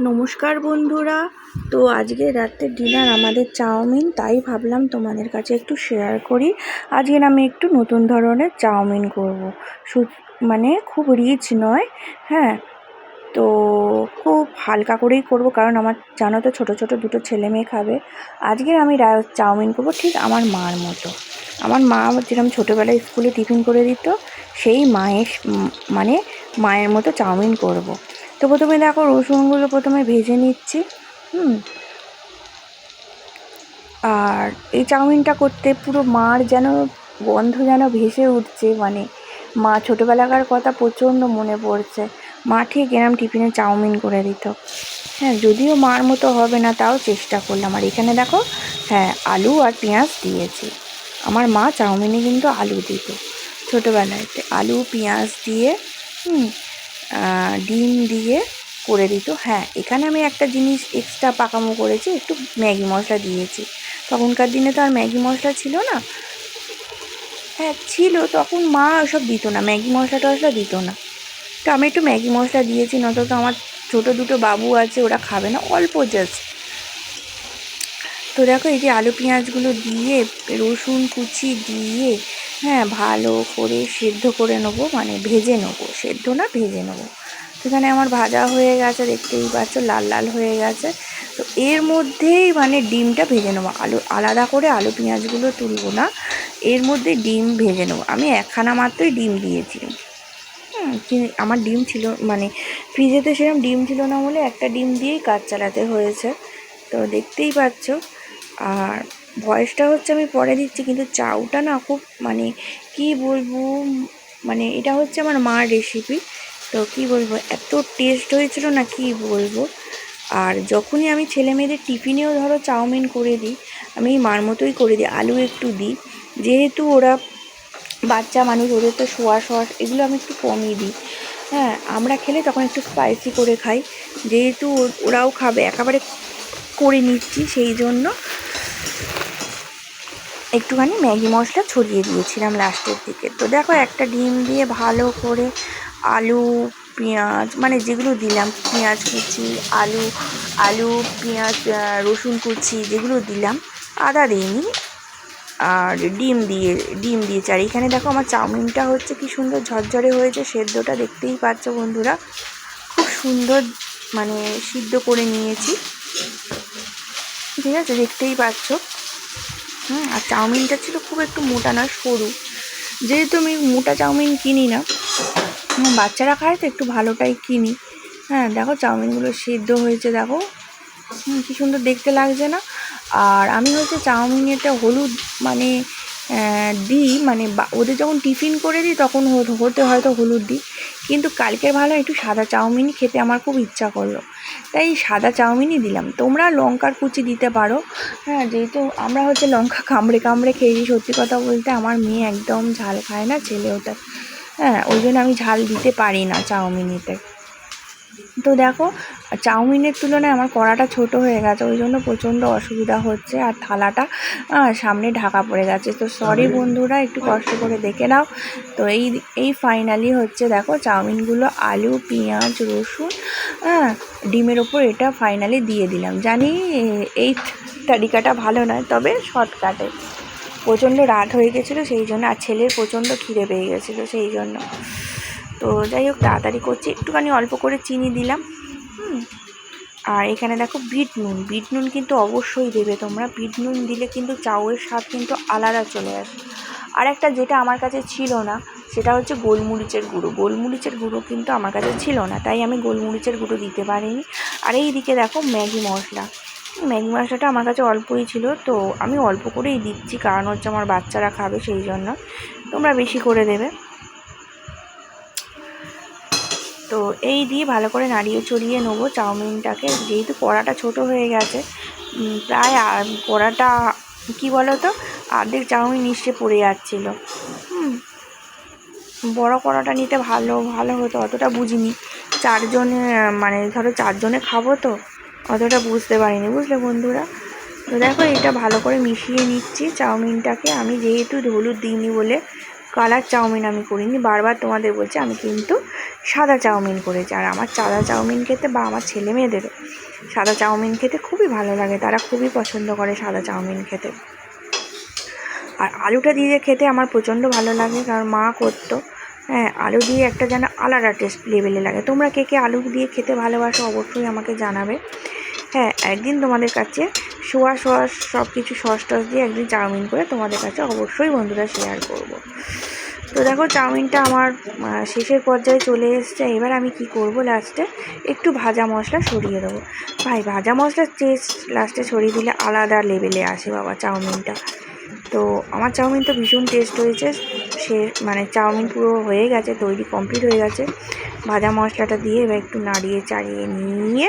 নমস্কার বন্ধুরা। তো আজকে রাত্রের ডিনার আমাদের চাউমিন, তাই ভাবলাম তোমাদের কাছে একটু শেয়ার করি। আজকের আমি একটু নতুন ধরনের চাউমিন করব। মানে খুব রিচ নয় হ্যাঁ? তো খুব হালকা করেই করব, কারণ আমার জানো তো ছোটো ছোটো দুটো ছেলে মেয়ে খাবে। আজকে আমি চাউমিন করব ঠিক আমার মার মতো। আমার মা যেরকম ছোটোবেলায় স্কুলে টিফিন করে দিত, সেই মায়ের মানে মায়ের মতো চাউমিন করব। তো প্রথমে দেখো রসুনগুলো প্রথমে ভেজে নিচ্ছি, হুম। আর এই চাউমিনটা করতে পুরো মার যেন গন্ধ যেন ভেসে উঠছে মানে মা ছোটোবেলাকার কথা প্রচণ্ড মনে পড়ছে। মা ঠিক এরম টিফিনে চাউমিন করে দিত। হ্যাঁ যদিও মার মতো হবে না, তাও চেষ্টা করলাম। আর এখানে দেখো হ্যাঁ আলু আর পেঁয়াজ দিয়েছি। আমার মা চাউমিনে কিন্তু আলু দিত ছোটোবেলাতে আলু, পেঁয়াজ দিয়ে, হুম ডিম দিয়ে করে দিত। হ্যাঁ এখানে আমি একটা জিনিস এক্সট্রা পাকামো করেছি, একটু ম্যাগি মশলা দিয়েছি। তখনকার দিনে তো আর ম্যাগি মশলা ছিল না। হ্যাঁ ছিল, তখন মা ওসব দিত না, ম্যাগি মশলা টশলা দিত না। তো আমি একটু ম্যাগি মশলা দিয়েছি নত তো আমার ছোটো দুটো বাবু আছে, ওরা খাবে না, অল্প জাস্ট তো দেখো এই যে আলু পেঁয়াজগুলো দিয়ে, রসুন কুচি দিয়ে হ্যাঁ ভালো করে সেদ্ধ করে নেব মানে ভেজে নেব। সেদ্ধ না, ভেজে নেব। সেখানে আমার ভাজা হয়ে গেছে, দেখতেই পাচ্ছ, লাল লাল হয়ে গেছে। তো এর মধ্যেই মানে ডিমটা ভেজে নেব। আলু, আলাদা করে আলু পেঁয়াজগুলো তুলবো না, এর মধ্যে ডিম ভেজে নেব। আমি একখানা মাত্রই ডিম দিয়েছি। আমার ডিম ছিল মানে ফ্রিজেতে সেরকম ডিম ছিল না বলে একটা ডিম দিয়েই কাজ চালাতে হয়েছে। তো দেখতেই পাচ্ছ, আর ভয়েসটা হচ্ছে আমি পরে দিচ্ছি, কিন্তু চাউটা না খুব মানে কি বলব মানে এটা হচ্ছে আমার মার রেসিপি তো কি বলব, এত টেস্ট হয়েছিল না কি বলব। আর যখনই আমি ছেলে মেয়েদের টিফিনেও ধরো চাউমিন করে দিই, আমি মার মতোই করে দিই, আলু একটু দিই। যেহেতু ওরা বাচ্চা মানুষ, ওদের তো সোয়া সস এগুলো আমি একটু কমই দিই। হ্যাঁ আমরা খেলে তখন একটু স্পাইসি করে খাই। যেহেতু ওরাও খাবে, একেবারে করে নিচ্ছি সেই জন্য। একটুখানি ম্যাগি মশলা ছড়িয়ে দিয়েছিলাম লাস্টের দিকে। তো দেখো একটা ডিম দিয়ে ভালো করে আলু, পেঁয়াজ মানে যেগুলো দিলাম, পেঁয়াজ কুচি, আলু আলু, পেঁয়াজ রসুন কুচি যেগুলো দিলাম, আদা দিইনি, আর ডিম দিয়ে, ডিম দিয়েছি। আর এখানে দেখো আমার চাউমিনটা হচ্ছে কি সুন্দর ঝরঝরে হয়েছে, সেদ্ধটা দেখতেই পাচ্ছ বন্ধুরা। খুব সুন্দর মানে সিদ্ধ করে নিয়েছি। ঠিক আছে, দেখতেই পাচ্ছ। হুম, আর চাউমিনটা ছিল খুব একটু মোটা না, সরু। যেহেতু আমি মোটা চাউমিন কিনি না বাচ্চারা খায় তো একটু ভালোটাই কিনি। হ্যাঁ দেখো চাউমিনগুলো সিদ্ধ হয়েছে, দেখো। কি সুন্দর দেখতে লাগছে না। আর আমি হচ্ছে চাউমিনেতে হলুদ মানে দিই মানে ওদের যখন টিফিন করে দিই, তখন হতে- হয়তো হলুদ দিই। কিন্তু কালকের ভালো একটু সাদা চাউমিনই খেতে আমার খুব ইচ্ছা করল। তাই সাদা চাউমিনই দিলাম। তোমরা লঙ্কার কুচি দিতে পারো। হ্যাঁ যেহেতু আমরা হচ্ছে লঙ্কা কামড়ে কামড়ে খেয়েছি সত্যি কথা বলতে আমার মেয়ে একদম ঝাল খায় না ছেলে ওটা হ্যাঁ ওই জন্য আমি ঝাল দিতে পারি না চাউমিনেতে। তো দেখো চাউমিনের তুলনায় আমার কড়াটা ছোট হয়ে গেছে ওই জন্য প্রচণ্ড অসুবিধা হচ্ছে আর থালাটা সামনে ঢাকা পড়ে গেছে। তো সরি বন্ধুরা একটু কষ্ট করে দেখে নাও। তো এই এই ফাইনালি হচ্ছে দেখো চাউমিনগুলো আলু পেঁয়াজ রসুন হ্যাঁ ডিমের ওপর এটা ফাইনালি দিয়ে দিলাম। জানি এই তালিকাটা ভালো নয় তবে শর্টকাটে প্রচণ্ড রাত হয়ে গেছিল সেই জন্য আর ছেলের প্রচণ্ড খিদে পেয়ে গেছিল সেই জন্য। তো যাই হোক, তাড়াতাড়ি করছি। একটুখানি অল্প করে চিনি দিলাম আর এখানে দেখো বিট নুন। বিট নুন কিন্তু অবশ্যই দেবে তোমরা। বিট নুন দিলে কিন্তু চাউয়ের স্বাদ কিন্তু আলাদা চলে আসে। আর একটা যেটা আমার কাছে ছিল না, সেটা হচ্ছে গোলমরিচের গুঁড়ো। গোলমরিচের গুঁড়ো কিন্তু আমার কাছে ছিল না, তাই আমি গোলমরিচের গুঁড়ো দিতে পারিনি। আর এই দিকে দেখো ম্যাগি মশলা। ম্যাগি মশলাটা আমার কাছে অল্পই ছিল, তো আমি অল্প করেই দিচ্ছি, কারণ হচ্ছে আমার বাচ্চারা খাবে সেই জন্য। তোমরা বেশি করে দেবে। তো এই দিয়ে ভালো করে নাড়িয়ে চড়িয়ে নেব চাউমিনটাকে। যেহেতু কড়াটা ছোট হয়ে গেছে প্রায় কড়াটা কী বলো তো অর্ধেক চাউমিন নিশ্চে পড়ে যাচ্ছিল। হুম, বড় কড়াটা নিতে ভালো ভালো হতো। অতটা বুঝিনি। চারজনে মানে ধরো চারজনে খাব তো, অতটা বুঝতে পারিনি। বুঝলে বন্ধুরা? তো দেখো এটা ভালো করে মিশিয়ে নিচ্ছি চাউমিনটাকে। আমি যেহেতু হলুদ দিইনি বলে কালার চাউমিন আমি করিনি, বারবার তোমাদের বলছি আমি কিন্তু সাদা চাউমিন করেছি। আর আমার সাদা চাউমিন খেতে বা আমার ছেলে মেয়েদেরও সাদা চাউমিন খেতে খুবই ভালো লাগে, তারা খুবই পছন্দ করে সাদা চাউমিন খেতে। আর আলুটা দিয়ে খেতে আমার প্রচণ্ড ভালো লাগে, কারণ মা করতো হ্যাঁ আলু দিয়ে একটা যেন আলাদা টেস্ট লেভেলে লাগে। তোমরা কে কে আলু দিয়ে খেতে ভালোবাসো অবশ্যই আমাকে জানাবে। হ্যাঁ একদিন তোমাদের কাছে সোয়া সস সব কিছু সস টস দিয়ে একদিন চাউমিন করে তোমাদের কাছে অবশ্যই বন্ধুরা শেয়ার করব। তো দেখো, চাউমিনটা আমার শেষের পর্যায়ে চলে এসছে। এবার আমি কি করব লাস্টে একটু ভাজা মশলা সরিয়ে দেবো। ভাই, ভাজা মশলার টেস্ট লাস্টে সরিয়ে দিলে আলাদা লেভেলে আসে বাবা চাউমিনটা। তো আমার চাউমিন তো ভীষণ টেস্ট হয়েছে। সে মানে চাউমিন পুরো হয়ে গেছে, তৈরি কমপ্লিট হয়ে গেছে। ভাজা মশলাটা দিয়ে এবার একটু নাড়িয়ে চাড়িয়ে নিয়ে